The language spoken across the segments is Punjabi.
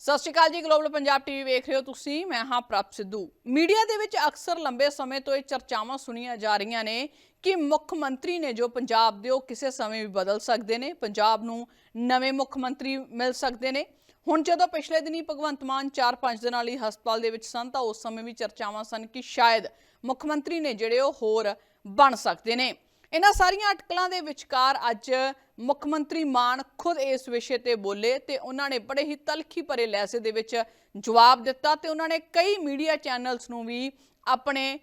ਸਤਿ ਸ਼੍ਰੀ ਅਕਾਲ ਜੀ ਗਲੋਬਲ ਪੰਜਾਬ ਟੀਵੀ ਵੇਖ ਰਹੇ ਹੋ ਤੁਸੀਂ, ਮੈਂ ਹਾਂ ਪ੍ਰਭ ਸਿੱਧੂ। ਮੀਡੀਆ ਦੇ ਵਿੱਚ ਅਕਸਰ ਲੰਬੇ ਸਮੇਂ ਤੋਂ ਇਹ ਚਰਚਾਵਾਂ ਸੁਣੀਆਂ ਜਾ ਰਹੀਆਂ ਨੇ ਕਿ ਮੁੱਖ ਮੰਤਰੀ ਨੇ ਜੋ ਪੰਜਾਬ ਦੇ ਉਹ ਕਿਸੇ ਸਮੇਂ ਵੀ ਬਦਲ ਸਕਦੇ ਨੇ, ਪੰਜਾਬ ਨੂੰ ਨਵੇਂ ਮੁੱਖ ਮੰਤਰੀ ਮਿਲ ਸਕਦੇ ਨੇ। ਹੁਣ ਜਦੋਂ ਪਿਛਲੇ ਦਿਨੀ ਭਗਵੰਤ ਮਾਨ 4-5 ਦਿਨਾਂ ਲਈ ਹਸਪਤਾਲ ਦੇ ਵਿੱਚ ਸਨ, ਤਾਂ ਉਸ ਸਮੇਂ ਵੀ ਚਰਚਾਵਾਂ ਸਨ ਕਿ ਸ਼ਾਇਦ ਮੁੱਖ ਮੰਤਰੀ ਨੇ ਜਿਹੜੇ ਉਹ ਹੋਰ ਬਣ ਸਕਦੇ ਨੇ। ਇਹਨਾਂ ਸਾਰੀਆਂ ਅਟਕਲਾਂ ਦੇ ਵਿਚਕਾਰ ਅੱਜ ਮੁੱਖ ਮੰਤਰੀ ਮਾਨ ਖੁਦ ਇਸ ਵਿਸ਼ੇ ਤੇ ਬੋਲੇ ਤੇ ਉਹਨਾਂ ਨੇ ਬੜੇ ਹੀ ਤਲਖੀ ਭਰੇ ਲਹਿਜ਼ੇ ਦੇ ਵਿੱਚ ਜਵਾਬ ਦਿੱਤਾ ਤੇ ਉਹਨਾਂ ਨੇ ਕਈ ਮੀਡੀਆ ਚੈਨਲਸ ਨੂੰ ਵੀ ਆਪਣੇ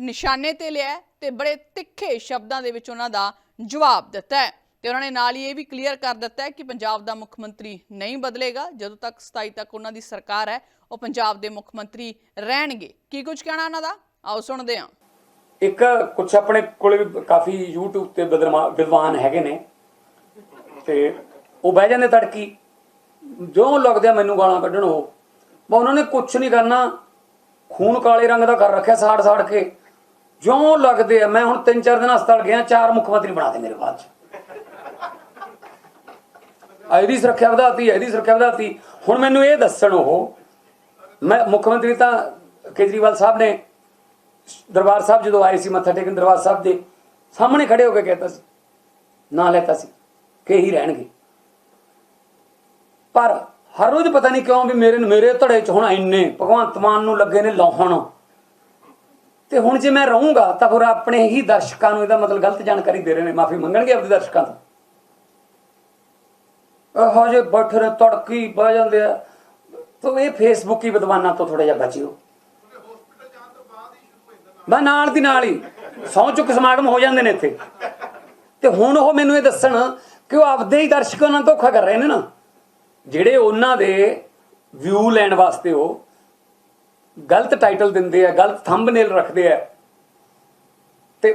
ਨਿਸ਼ਾਨੇ ਤੇ ਲਿਆ ਹੈ ਤੇ ਬੜੇ ਤਿੱਖੇ ਸ਼ਬਦਾਂ ਦੇ ਵਿੱਚ ਉਹਨਾਂ ਦਾ ਜਵਾਬ ਦਿੱਤਾ ਹੈ। ਤੇ ਉਹਨਾਂ ਨੇ ਨਾਲ ਹੀ ਇਹ ਵੀ ਕਲੀਅਰ ਕਰ ਦਿੱਤਾ ਹੈ ਕਿ ਪੰਜਾਬ ਦਾ ਮੁੱਖ ਮੰਤਰੀ ਨਹੀਂ ਬਦਲੇਗਾ। ਜਦੋਂ ਤੱਕ 27 ਤੱਕ ਉਹਨਾਂ ਦੀ ਸਰਕਾਰ ਹੈ, ਉਹ ਪੰਜਾਬ ਦੇ ਮੁੱਖ ਮੰਤਰੀ ਰਹਿਣਗੇ। ਕੀ ਕੁਝ ਕਹਿਣਾ ਉਹਨਾਂ ਦਾ? ਆਓ ਸੁਣਦੇ ਹਾਂ। ਇੱਕ ਕੁਝ ਆਪਣੇ ਕੋਲੇ ਵੀ ਕਾਫੀ YouTube ਤੇ ਵਿਦਰਮਾ- ਵਿਦਵਾਨ ਹੈਗੇ ਨੇ। ਤੇ ਉਹ ਬਹਿ ਜਾਂਦੇ ਤੜਕੀ। ਜੋ ਲੱਗਦੇ ਆ ਮੈਨੂੰ ਗਾਲਾਂ ਕੱਢਣ ਉਹ। ਮੈਂ ਉਹਨਾਂ ਨੇ ਕੁਝ ਨਹੀਂ ਕਰਨਾ। ਖੂਨ ਕਾਲੇ ਰੰਗ ਦਾ ਕਰ ਰੱਖਿਆ ਸਾੜ ਸਾੜ ਕੇ। ਜੋ ਲੱਗਦੇ ਆ, ਮੈਂ ਹੁਣ ਤਿੰਨ ਚਾਰ ਦਿਨ ਹਸਪਤਾਲ ਗਿਆ, ਚਾਰ ਮੁੱਖ ਮੰਤਰੀ ਬਣਾ ਦੇ ਮੇਰੇ ਬਾਅਦ ਚ। ਇਹਦੀ ਸੁਰੱਖਿਆ ਵਧਾਤੀ ਇਹਦੀ ਸੁਰੱਖਿਆ ਵਧਾਤੀ। ਹੁਣ ਮੈਨੂੰ ਇਹ ਦੱਸਣ ਉਹ, ਮੈਂ ਮੁੱਖ ਮੰਤਰੀ ਤਾਂ ਕੇਜਰੀਵਾਲ ਸਾਹਿਬ ਨੇ, ਦਰਬਾਰ ਸਾਹਿਬ ਜਦੋਂ ਆਏ ਸੀ ਮੱਥਾ ਟੇਕਣ ਦਰਬਾਰ ਸਾਹਿਬ ਦੇ, ਸਾਹਮਣੇ ਖੜੇ ਹੋ ਕੇ ਕਹਿਤਾ ਸੀ, ਨਾਂ ਲੈਤਾ ਸੀ। ਕੇ ਹੀ ਰਹਿਣਗੇ। ਪਰ ਹਰ ਰੋਜ਼ ਪਤਾ ਨਹੀਂ ਕਿਉਂ ਵੀ ਮੇਰੇ ਮੇਰੇ ਧੜੇ ਚ ਹੁਣ ਇੰਨੇ ਭਗਵੰਤ ਮਾਨ ਨੂੰ ਲੱਗੇ ਨੇ ਲਾਹਣ। ਤੇ ਹੁਣ ਜੇ ਮੈਂ ਰਹੂੰਗਾ, ਤਾਂ ਫਿਰ ਆਪਣੇ ਹੀ ਦਰਸ਼ਕਾਂ ਨੂੰ ਇਹਦਾ ਮਤਲਬ ਗਲਤ ਜਾਣਕਾਰੀ ਦੇ ਰਹੇ ਨੇ। ਮਾਫੀ ਮੰਗਣਗੇ ਆਪਣੇ ਦਰਸ਼ਕਾਂ ਤੋਂ? ਇਹੋ ਜਿਹੇ ਬੈਠੇ ਨੇ ਤੜਕੀ ਬਹਿ ਜਾਂਦੇ ਆ। ਤੋ ਇਹ ਫੇਸਬੁੱਕੀ ਵਿਦਵਾਨਾਂ ਤੋਂ ਥੋੜਾ ਜਿਹਾ ਬਚਿਓ। ਬਾ ਨਾਲ ਦੀ ਨਾਲ ਹੀ ਸੌ ਚੁੱਕ ਸਮਾਗਮ ਹੋ ਜਾਂਦੇ ਨੇ ਇੱਥੇ। ਤੇ ਹੁਣ ਉਹ ਮੈਨੂੰ ਇਹ ਦੱਸਣ ਕਿ ਉਹ ਆਪਦੇ ਹੀ ਦਰਸ਼ਕਾਂ ਨਾਲ ਧੋਖਾ ਕਰ ਰਹੇ ਨੇ ਨਾ। ਜਿਹੜੇ ਉਹਨਾਂ ਦੇ ਵਿਊ ਲੈਣ ਵਾਸਤੇ ਉਹ ਗਲਤ ਟਾਈਟਲ ਦਿੰਦੇ ਆ, ਗਲਤ ਥੰਬਨੇਲ ਰੱਖਦੇ ਆ। ਤੇ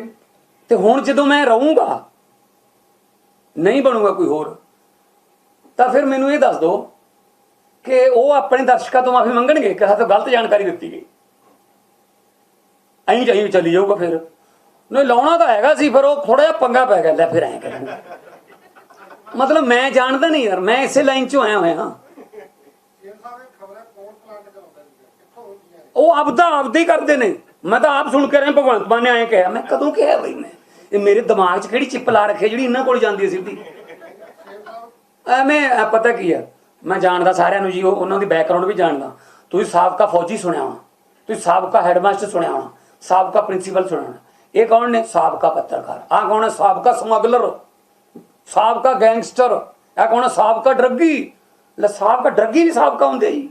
ਤੇ ਹੁਣ ਜਦੋਂ ਮੈਂ ਰਹੂੰਗਾ, ਨਹੀਂ ਬਣੂਗਾ ਕੋਈ ਹੋਰ, ਤਾਂ ਫਿਰ ਮੈਨੂੰ ਇਹ ਦੱਸ ਦਿਓ ਕਿ ਉਹ ਆਪਣੇ ਦਰਸ਼ਕਾਂ ਤੋਂ ਮਾਫੀ ਮੰਗਣਗੇ ਕਿ ਸਾਡੇ ਤੋਂ ਗਲਤ ਜਾਣਕਾਰੀ ਦਿੱਤੀ ਗਈ। ਐਂ ਜਾਈ ਚਲੀ ਜਾਊਗਾ ਫਿਰ। ਨਹੀਂ, ਲਾਉਣਾ ਤਾਂ ਹੈਗਾ ਸੀ ਫਿਰ ਉਹ ਥੋੜਾ ਜਿਹਾ ਪੰਗਾ ਪੈ ਗਿਆ। ਲੈ ਫਿਰ ਐਂ ਕਰਾਂਗੇ। ਮਤਲਬ ਮੈਂ ਜਾਣਦਾ ਨਹੀਂ ਯਾਰ, ਮੈਂ ਇਸੇ ਲਾਈਨ 'ਚੋਂ ਆਇਆ ਹੋਇਆ। ਉਹ ਆਪਦਾ ਆਪਦੇ ਹੀ ਕਰਦੇ ਨੇ। ਮੈਂ ਤਾਂ ਆਪ ਸੁਣ ਕੇ ਰਿਹਾ ਭਗਵੰਤ ਮਾਨ ਨੇ ਐਂ ਕਿਹਾ, ਮੈਂ ਕਦੋਂ ਕਿਹਾ ਬਈ ਮੈਂ? ਇਹ ਮੇਰੇ ਦਿਮਾਗ 'ਚ ਕਿਹੜੀ ਚਿੱਪ ਲਾ ਰੱਖੀ ਜਿਹੜੀ ਇਹਨਾਂ ਕੋਲ ਜਾਂਦੀ ਹੈ ਸਿੱਧੀ? ਐਵੇਂ ਪਤਾ ਕੀ ਆ ਮੈਂ ਜਾਣਦਾ ਸਾਰਿਆਂ ਨੂੰ ਜੀ ਉਹਨਾਂ ਦੀ ਬੈਕਗ੍ਰਾਉਂਡ ਵੀ ਜਾਣਦਾ। ਤੁਸੀਂ ਸਾਬਕਾ ਫੌਜੀ ਸੁਣਿਆ ਹੋਣਾ। ਤੁਸੀਂ ਸਾਬਕਾ ਹੈਡਮਾਸਟਰ ਸੁਣਿਆ ਹੋਣਾ। ਸਾਬਕਾ ਪ੍ਰਿੰਸੀਪਲ ਸੁਣਿਆ ਹੋਣਾ। ਇਹ ਕੌਣ ਨੇ? ਸਾਬਕਾ ਪੱਤਰਕਾਰ। ਆਹ ਕੌਣ ਹੈ? ਸਾਬਕਾ ਸਮਗਲਰ। ਸਾਬਕਾ ਗੈਂਗਸਟਰ, ਇਹ ਕੌਣ ਸਾਬਕਾ ਡਰੱਗੀ। ਲੈ, ਸਾਬਕਾ ਡਰੱਗੀ ਵੀ ਸਾਬਕਾ ਹੁੰਦੇ ਜੀ।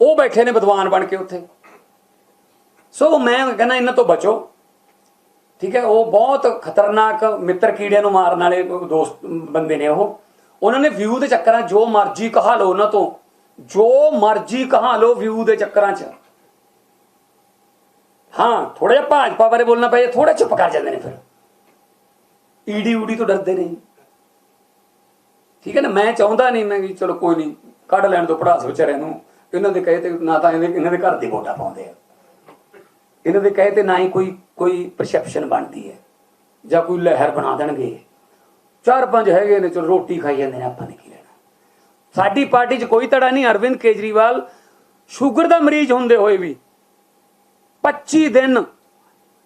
ਉਹ ਬੈਠੇ ਨੇ ਵਿਦਵਾਨ ਬਣ ਕੇ ਉੱਥੇ। ਸੋ ਮੈਂ ਕਹਿੰਦਾ ਇਹਨਾਂ ਤੋਂ ਬਚੋ। ਠੀਕ ਹੈ, ਉਹ ਬਹੁਤ ਖਤਰਨਾਕ ਮਿੱਤਰ ਕੀੜੇ ਨੂੰ ਮਾਰਨ ਵਾਲੇ ਦੋਸਤ, ਬੰਦੇ ਨੇ ਉਹ। ਉਹਨਾਂ ਨੇ ਵਿਊ ਦੇ ਚੱਕਰਾਂ ਜੋ ਮਰਜ਼ੀ ਕਹਾ ਲਓ ਉਹਨਾਂ ਤੋਂ। ਜੋ ਮਰਜ਼ੀ ਕਹਾ ਲਓ ਵਿਊ ਦੇ ਚੱਕਰਾਂ 'ਚ। ਹਾਂ ਥੋੜਾ ਜਿਹਾ ਭਾਜਪਾ ਬਾਰੇ ਬੋਲਣਾ ਪਏ ਥੋੜਾ ਚੁੱਪ ਕਰ ਜਾਂਦੇ ਨੇ ਫਿਰ। ਈਡੀ ਊਡੀ ਤੋਂ ਡਰਦੇ ਨਹੀਂ ਠੀਕ ਹੈ ਨਾ? ਮੈਂ ਚਾਹੁੰਦਾ ਨਹੀਂ ਮੈਂ ਕਿ ਚਲੋ ਕੋਈ ਨਹੀਂ, ਕੱਢ ਲੈਣ ਤੋਂ ਪੜਾਸ ਵਿਚਾਰਿਆਂ ਨੂੰ। ਇਹਨਾਂ ਦੇ ਕਹੇ ਤੇ ਨਾ ਤਾਂ ਇਹਦੇ ਇਹਨਾਂ ਦੇ ਘਰ ਦੀ ਵੋਟਾਂ ਪਾਉਂਦੇ ਆ। ਇਹਨਾਂ ਦੇ ਕਹੇ ਤੇ ਨਾ ਹੀ ਕੋਈ ਕੋਈ ਪਰਸੈਪਸ਼ਨ ਬਣਦੀ ਹੈ। ਜਾਂ ਕੋਈ ਲਹਿਰ ਬਣਾ ਦੇਣਗੇ। ਚਾਰ ਪੰਜ ਹੈਗੇ ਨੇ, ਚਲੋ ਰੋਟੀ ਖਾਈ ਜਾਂਦੇ ਨੇ, ਆਪਾਂ ਨੇ ਕੀ ਲੈਣਾ? ਸਾਡੀ ਪਾਰਟੀ 'ਚ ਕੋਈ ਧੜਾ ਨਹੀਂ, ਅਰਵਿੰਦ ਕੇਜਰੀਵਾਲ ਸ਼ੂਗਰ ਦਾ ਮਰੀਜ਼ ਹੁੰਦੇ ਹੋਏ ਵੀ 25 ਦਿਨ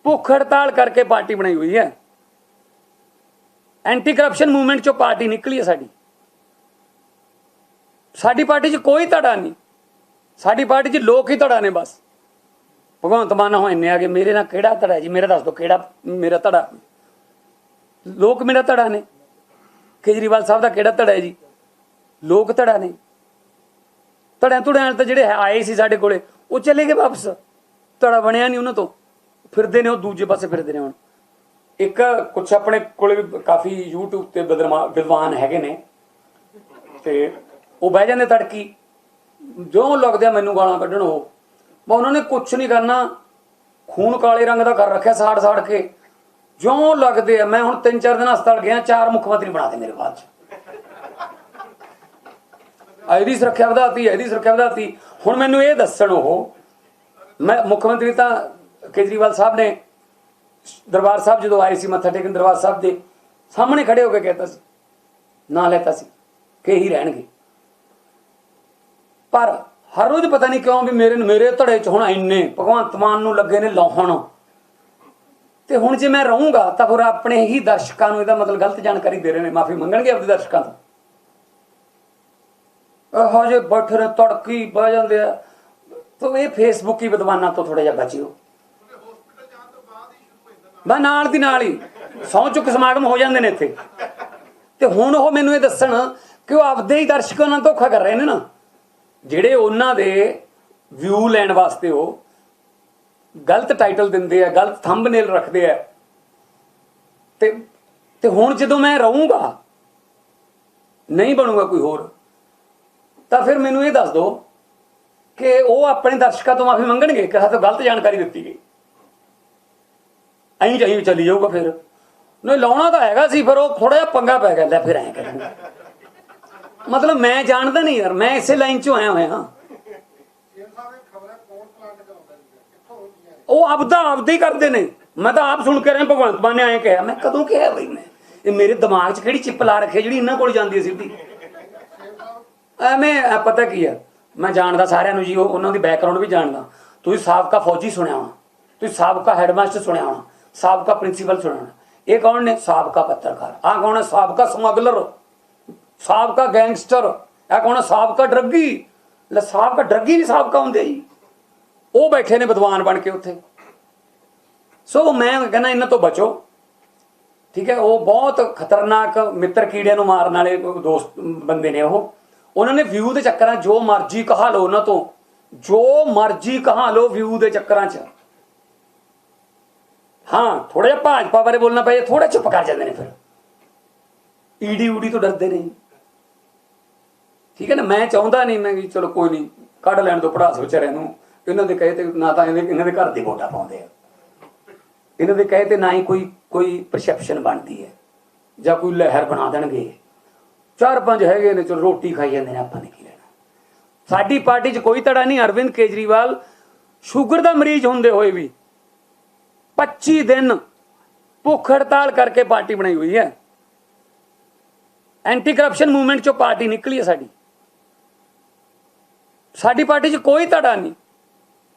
ਭੁੱਖ ਹੜਤਾਲ ਕਰਕੇ ਪਾਰਟੀ ਬਣਾਈ ਹੋਈ ਹੈ। ਐਂਟੀ ਕਰਪਸ਼ਨ ਮੂਵਮੈਂਟ 'ਚੋਂ ਪਾਰਟੀ ਨਿਕਲੀ ਹੈ ਸਾਡੀ। ਸਾਡੀ ਪਾਰਟੀ 'ਚ ਕੋਈ ਧੜਾ ਨਹੀਂ। ਸਾਡੀ ਪਾਰਟੀ 'ਚ ਲੋਕ ਹੀ ਧੜਾ ਨੇ ਬਸ। ਭਗਵੰਤ ਮਾਨ ਹੋ ਇੰਨੇ ਆ ਗਏ, ਮੇਰੇ ਨਾਲ ਕਿਹੜਾ ਧੜਾ ਜੀ? ਮੇਰਾ ਦੱਸ ਦਿਓ ਕਿਹੜਾ ਮੇਰਾ ਧੜਾ? ਲੋਕ ਮੇਰਾ ਧੜਾ ਨੇ। ਕੇਜਰੀਵਾਲ ਸਾਹਿਬ ਦਾ ਕਿਹੜਾ ਧੜਾ ਹੈ ਜੀ? ਲੋਕ ਧੜਾ ਨੇ। ਧੜਿਆਂ ਧੁੜਿਆਂ ਵਾਲੇ ਤਾਂ ਜਿਹੜੇ ਹੈ- ਆਏ ਸੀ ਸਾਡੇ ਕੋਲੇ, ਉਹ ਚਲੇ ਗਏ ਵਾਪਸ। ਧੜਾ ਬਣਿਆ ਨਹੀਂ ਉਹਨਾਂ ਤੋਂ। ਫਿਰਦੇ ਨੇ ਉਹ, ਦੂਜੇ ਪਾਸੇ ਫਿਰਦੇ ਨੇ ਹੁਣ। ਇੱਕ ਕੁਝ ਆਪਣੇ ਕੋਲੇ ਕਾਫੀ YouTube ਤੇ ਵਿਦਰਮਾ- ਵਿਦਵਾਨ ਹੈਗੇ ਨੇ। ਤੇ ਉਹ ਬਹਿ ਜਾਂਦੇ ਤੜਕੀ। ਜੋ ਲੱਗਦੇ ਆ ਮੈਨੂੰ ਗਾਲਾਂ ਕੱਢਣ ਉਹ। ਮੈਂ ਉਹਨਾਂ ਨੇ ਕੁਝ ਨਹੀਂ ਕਰਨਾ। ਖੂਨ ਕਾਲੇ ਰੰਗ ਦਾ ਕਰ ਰੱਖਿਆ ਸਾੜ ਸਾੜ ਕੇ। ਜੋ ਲੱਗਦੇ ਆ, ਮੈਂ ਹੁਣ ਤਿੰਨ ਚਾਰ ਦਿਨ ਹਸਪਤਾਲ ਗਿਆ, ਚਾਰ ਮੁੱਖ ਮੰਤਰੀ ਬਣਾ ਦੇ ਮੇਰੇ ਬਾਅਦ ਚ। ਇਹਦੀ ਸੁਰੱਖਿਆ ਵਧਾਤੀ ਇਹਦੀ ਸੁਰੱਖਿਆ ਵਧਾਤੀ। ਹੁਣ ਮੈਨੂੰ ਇਹ ਦੱਸਣ ਉਹ, ਮੈਂ ਮੁੱਖ ਮੰਤਰੀ ਤਾਂ ਕੇਜਰੀਵਾਲ ਸਾਹਿਬ ਨੇ, ਦਰਬਾਰ ਸਾਹਿਬ ਜਦੋਂ ਆਏ ਸੀ ਮੱਥਾ ਟੇਕਣ ਦਰਬਾਰ ਸਾਹਿਬ ਦੇ, ਸਾਹਮਣੇ ਖੜੇ ਹੋ ਕੇ ਕਹਿਤਾ ਸੀ, ਨਾਂ ਲੈਤਾ ਸੀ, ਕਿ ਹੀ ਰਹਿਣਗੇ। ਪਰ ਹਰ ਰੋਜ਼ ਪਤਾ ਨਹੀਂ ਕਿਉਂ ਵੀ ਮੇਰੇ ਮੇਰੇ ਧੜੇ ਚ ਹੁਣ ਇੰਨੇ, ਭਗਵੰਤ ਮਾਨ ਨੂੰ ਲੱਗੇ ਨੇ ਲਾਹਣ। ਤੇ ਹੁਣ ਜੇ ਮੈਂ ਰਹੂੰਗਾ, ਤਾਂ ਫਿਰ ਆਪਣੇ ਹੀ ਦਰਸ਼ਕਾਂ ਨੂੰ ਇਹਦਾ ਮਤਲਬ ਗਲਤ ਜਾਣਕਾਰੀ ਦੇ ਰਹੇ ਨੇ। ਮਾਫੀ ਮੰਗਣਗੇ ਆਪਣੇ ਦਰਸ਼ਕਾਂ ਤੋਂ? ਇਹੋ ਜਿਹੇ ਬੈਠੇ ਨੇ ਤੜਕੀ ਬਹਿ ਜਾਂਦੇ ਆ। ਤੋ ਇਹ ਫੇਸਬੁੱਕੀ ਵਿਦਵਾਨਾਂ ਤੋਂ ਥੋੜਾ ਜਿਹਾ ਬਚਿਓ। ਬਾ ਨਾਲ ਦੀ ਨਾਲ ਹੀ, ਸੌ ਚੁੱਕ ਸਮਾਗਮ ਹੋ ਜਾਂਦੇ ਨੇ ਇੱਥੇ। ਤੇ ਹੁਣ ਉਹ ਮੈਨੂੰ ਇਹ ਦੱਸਣ ਕਿ ਉਹ ਆਪਦੇ ਹੀ ਦਰਸ਼ਕਾਂ ਨਾਲ ਧੋਖਾ ਕਰ ਰਹੇ ਨੇ ਨਾ। ਜਿਹੜੇ ਉਹਨਾਂ ਦੇ ਵਿਊ ਲੈਣ ਵਾਸਤੇ ਉਹ ਗਲਤ ਟਾਈਟਲ ਦਿੰਦੇ ਆ, ਗਲਤ ਥੰਬਨੇਲ ਰੱਖਦੇ ਆ। ਤੇ ਤੇ ਹੁਣ ਜਦੋਂ ਮੈਂ ਰਹੂੰਗਾ, ਨਹੀਂ ਬਣੂਗਾ ਕੋਈ ਹੋਰ, ਤਾਂ ਫਿਰ ਮੈਨੂੰ ਇਹ ਦੱਸ ਦਿਓ ਕਿ ਉਹ ਆਪਣੇ ਦਰਸ਼ਕਾਂ ਤੋਂ ਮਾਫੀ ਮੰਗਣਗੇ ਕਿ ਸਾਡੇ ਤੋਂ ਗਲਤ ਜਾਣਕਾਰੀ ਦਿੱਤੀ ਗਈ। ਐਂ ਜਾਈ ਚਲੀ ਜਾਊਗਾ ਫਿਰ। ਨਹੀਂ, ਲਾਉਣਾ ਤਾਂ ਹੈਗਾ ਸੀ ਫਿਰ ਉਹ ਥੋੜਾ ਜਿਹਾ ਪੰਗਾ ਪੈ ਗਿਆ। ਲੈ ਫਿਰ ਐਂ ਕਰਾਂਗੇ। ਮਤਲਬ ਮੈਂ ਜਾਣਦਾ ਨਹੀਂ ਯਾਰ, ਮੈਂ ਇਸੇ ਲਾਈਨ 'ਚੋਂ ਆਇਆ ਹੋਇਆ। ਉਹ ਆਪਦਾ ਆਪਦੇ ਹੀ ਕਰਦੇ ਨੇ। ਮੈਂ ਤਾਂ ਆਪ ਸੁਣ ਕੇ ਰਿਹਾ ਭਗਵੰਤ ਮਾਨ ਨੇ ਐਂ ਕਿਹਾ। ਮੈਂ ਕਦੋਂ ਕਿਹਾ ਬਈ ਮੈਂ? ਇਹ ਮੇਰੇ ਦਿਮਾਗ 'ਚ ਕਿਹੜੀ ਚਿੱਪ ਲਾ ਰੱਖੀ ਜਿਹੜੀ ਇਹਨਾਂ ਕੋਲ ਜਾਂਦੀ ਹੈ ਸਿੱਧੀ? ਐਵੇਂ ਪਤਾ ਕੀ ਆ? ਮੈਂ ਜਾਣਦਾ ਸਾਰਿਆਂ ਨੂੰ ਜੀ ਉਹਨਾਂ ਦੀ ਬੈਕਗ੍ਰਾਉਂਡ ਵੀ ਜਾਣਦਾ। ਤੁਸੀਂ ਸਾਬਕਾ ਫੌਜੀ ਸੁਣਿਆ ਹੋਣਾ। ਤੁਸੀਂ ਸਾਬਕਾ ਹੈਡਮਾਸਟਰ ਸੁਣਿਆ ਹੋਣਾ। ਸਾਬਕਾ ਪ੍ਰਿੰਸੀਪਲ ਸੁਣਿਆ ਹੋਣਾ। ਇਹ ਕੌਣ ਨੇ? ਸਾਬਕਾ ਪੱਤਰਕਾਰ। ਆਹ ਕੌਣ ਹੈ? ਸਾਬਕਾ ਸਮਗਲਰ। ਸਾਬਕਾ ਗੈਂਗਸਟਰ, ਇਹ ਕੌਣ ਸਾਬਕਾ ਡਰੱਗੀ। ਲੈ, ਸਾਬਕਾ ਡਰੱਗੀ ਵੀ ਸਾਬਕਾ ਹੁੰਦੇ ਜੀ। ਉਹ ਬੈਠੇ ਨੇ ਵਿਦਵਾਨ ਬਣ ਕੇ ਉੱਥੇ। ਸੋ ਮੈਂ ਕਹਿੰਦਾ ਇਹਨਾਂ ਤੋਂ ਬਚੋ। ਠੀਕ ਹੈ, ਉਹ ਬਹੁਤ ਖਤਰਨਾਕ ਮਿੱਤਰ ਕੀੜੇ ਨੂੰ ਮਾਰਨ ਵਾਲੇ ਦੋਸਤ, ਬੰਦੇ ਨੇ ਉਹ। ਉਹਨਾਂ ਨੇ ਵਿਊ ਦੇ ਚੱਕਰਾਂ ਜੋ ਮਰਜ਼ੀ ਕਹਾ ਲਓ ਉਹਨਾਂ ਤੋਂ। ਜੋ ਮਰਜ਼ੀ ਕਹਾ ਲਓ ਵਿਊ ਦੇ ਚੱਕਰਾਂ 'ਚ। ਹਾਂ ਥੋੜਾ ਜਿਹਾ ਭਾਜਪਾ ਬਾਰੇ ਬੋਲਣਾ ਪਏ ਥੋੜਾ ਚੁੱਪ ਕਰ ਜਾਂਦੇ ਨੇ ਫਿਰ। ਈਡੀ ਊਡੀ ਤੋਂ ਡਰਦੇ ਨਹੀਂ ਠੀਕ ਹੈ ਨਾ? ਮੈਂ ਚਾਹੁੰਦਾ ਨਹੀਂ ਮੈਂ ਕਿ ਚਲੋ ਕੋਈ ਨਹੀਂ, ਕੱਢ ਲੈਣ ਤੋਂ ਪੜਾਸ ਵਿਚਾਰਿਆਂ ਨੂੰ। ਇਹਨਾਂ ਦੇ ਕਹੇ ਤੇ ਨਾ ਤਾਂ ਇਹਦੇ ਇਹਨਾਂ ਦੇ ਘਰ ਦੀ ਵੋਟਾਂ ਪਾਉਂਦੇ ਆ। ਇਹਨਾਂ ਦੇ ਕਹੇ ਤੇ ਨਾ ਹੀ ਕੋਈ ਕੋਈ ਪਰਸੈਪਸ਼ਨ ਬਣਦੀ ਹੈ। ਜਾਂ ਕੋਈ ਲਹਿਰ ਬਣਾ ਦੇਣਗੇ। ਚਾਰ ਪੰਜ ਹੈਗੇ ਨੇ, ਚਲੋ ਰੋਟੀ ਖਾਈ ਜਾਂਦੇ ਨੇ, ਆਪਾਂ ਨੇ ਕੀ ਲੈਣਾ? ਸਾਡੀ ਪਾਰਟੀ 'ਚ ਕੋਈ ਧੜਾ ਨਹੀਂ, ਅਰਵਿੰਦ ਕੇਜਰੀਵਾਲ ਸ਼ੂਗਰ ਦਾ ਮਰੀਜ਼ ਹੁੰਦੇ ਹੋਏ ਵੀ 25 ਦਿਨ ਭੁੱਖ ਹੜਤਾਲ ਕਰਕੇ ਪਾਰਟੀ ਬਣਾਈ ਹੋਈ ਹੈ। ਐਂਟੀ ਕਰਪਸ਼ਨ ਮੂਵਮੈਂਟ 'ਚੋਂ ਪਾਰਟੀ ਨਿਕਲੀ ਹੈ ਸਾਡੀ। ਸਾਡੀ ਪਾਰਟੀ 'ਚ ਕੋਈ ਧੜਾ ਨਹੀਂ।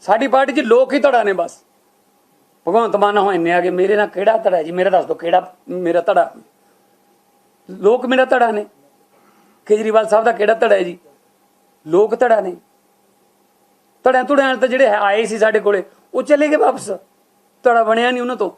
ਸਾਡੀ ਪਾਰਟੀ 'ਚ ਲੋਕ ਹੀ ਧੜਾ ਨੇ ਬਸ। ਭਗਵੰਤ ਮਾਨ ਹੋ ਇੰਨੇ ਆ ਕਿ ਮੇਰੇ ਨਾਲ ਕਿਹੜਾ ਧੜਾ ਜੀ? ਮੇਰਾ ਦੱਸ ਦਿਓ ਕਿਹੜਾ ਮੇਰਾ ਧੜਾ? ਲੋਕ ਮੇਰਾ ਧੜਾ ਨੇ। ਕੇਜਰੀਵਾਲ ਸਾਹਿਬ ਦਾ ਕਿਹੜਾ ਧੜਾ ਹੈ ਜੀ? ਲੋਕ ਧੜਾ ਨੇ। ਧੜਿਆਂ ਧੁੜਿਆਂ ਵਾਲੇ ਤਾਂ ਜਿਹੜੇ ਆਏ ਸੀ ਸਾਡੇ ਕੋਲੇ, ਉਹ ਚਲੇ ਗਏ ਵਾਪਸ। ਧੜਾ ਬਣਿਆ ਨਹੀਂ ਉਹਨਾਂ ਤੋਂ।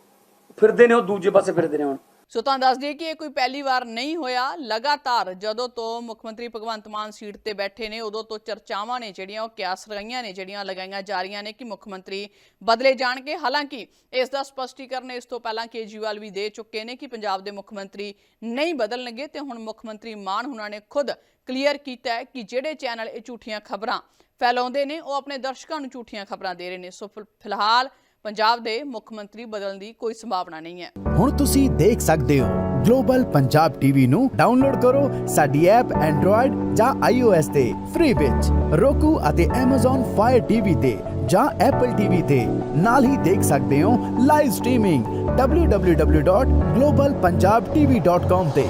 ਫਿਰਦੇ ਨੇ ਉਹ ਦੂਜੇ ਪਾਸੇ ਫਿਰਦੇ ਨੇ ਹੁਣ। ਸੋ ਤੁਹਾਨੂੰ ਦੱਸ ਦਈਏ ਕਿ ਇਹ ਕੋਈ ਪਹਿਲੀ ਵਾਰ ਨਹੀਂ ਹੋਇਆ। ਲਗਾਤਾਰ ਜਦੋਂ ਤੋਂ ਮੁੱਖ ਮੰਤਰੀ ਭਗਵੰਤ ਮਾਨ ਸੀਟ ਤੇ ਬੈਠੇ ਨੇ, ਉਦੋਂ ਤੋਂ ਚਰਚਾਵਾਂ ਨੇ ਜਿਹੜੀਆਂ, ਉਹ ਕਿਆਸ ਲਗਾਈਆਂ ਨੇ, ਜਿਹੜੀਆਂ ਲਗਾਈਆਂ ਜਾ ਰਹੀਆਂ ਨੇ ਕਿ ਮੁੱਖ ਮੰਤਰੀ ਬਦਲੇ ਜਾਣਗੇ। ਹਾਲਾਂਕਿ ਇਸ ਦਾ ਸਪਸ਼ਟੀਕਰਨ ਇਸ ਤੋਂ ਪਹਿਲਾਂ ਕੇਜਰੀਵਾਲ ਵੀ ਦੇ ਚੁੱਕੇ ਨੇ ਕਿ ਪੰਜਾਬ ਦੇ ਮੁੱਖ ਮੰਤਰੀ ਨਹੀਂ ਬਦਲਣਗੇ ਤੇ ਹੁਣ ਮੁੱਖ ਮੰਤਰੀ ਮਾਨ ਹੁਣਾਂ ਨੇ ਖੁਦ ਕਲੀਅਰ ਕੀਤਾ ਹੈ ਕਿ ਜਿਹੜੇ ਚੈਨਲ ਇਹ ਝੂਠੀਆਂ ਖਬਰਾਂ ਫੈਲਾਉਂਦੇ ਨੇ, ਉਹ ਆਪਣੇ ਦਰਸ਼ਕਾਂ ਨੂੰ ਝੂਠੀਆਂ ਖਬਰਾਂ ਦੇ ਰਹੇ ਨੇ। ਸੋ ਫਿਲਹਾਲ ਪੰਜਾਬ ਦੇ ਮੁੱਖ ਮੰਤਰੀ ਬਦਲਣ ਦੀ ਕੋਈ ਸੰਭਾਵਨਾ ਨਹੀਂ ਹੈ। ਹੁਣ ਤੁਸੀਂ ਦੇਖ ਸਕਦੇ ਹੋ, ਗਲੋਬਲ ਪੰਜਾਬ ਟੀਵੀ ਨੂੰ ਡਾਊਨਲੋਡ ਕਰੋ ਸਾਡੀ ਐਪ ਐਂਡਰੋਇਡ ਜਾਂ iOS ਤੇ, ਫ੍ਰੀ ਵਿੱਚ। roku ਅਤੇ Amazon Fire TV ਤੇ ਜਾਂ Apple TV ਤੇ। ਨਾਲ ਹੀ ਦੇਖ ਸਕਦੇ ਹੋ ਲਾਈਵ ਸਟ੍ਰੀਮਿੰਗ www.globalpunjabtv.com ਤੇ।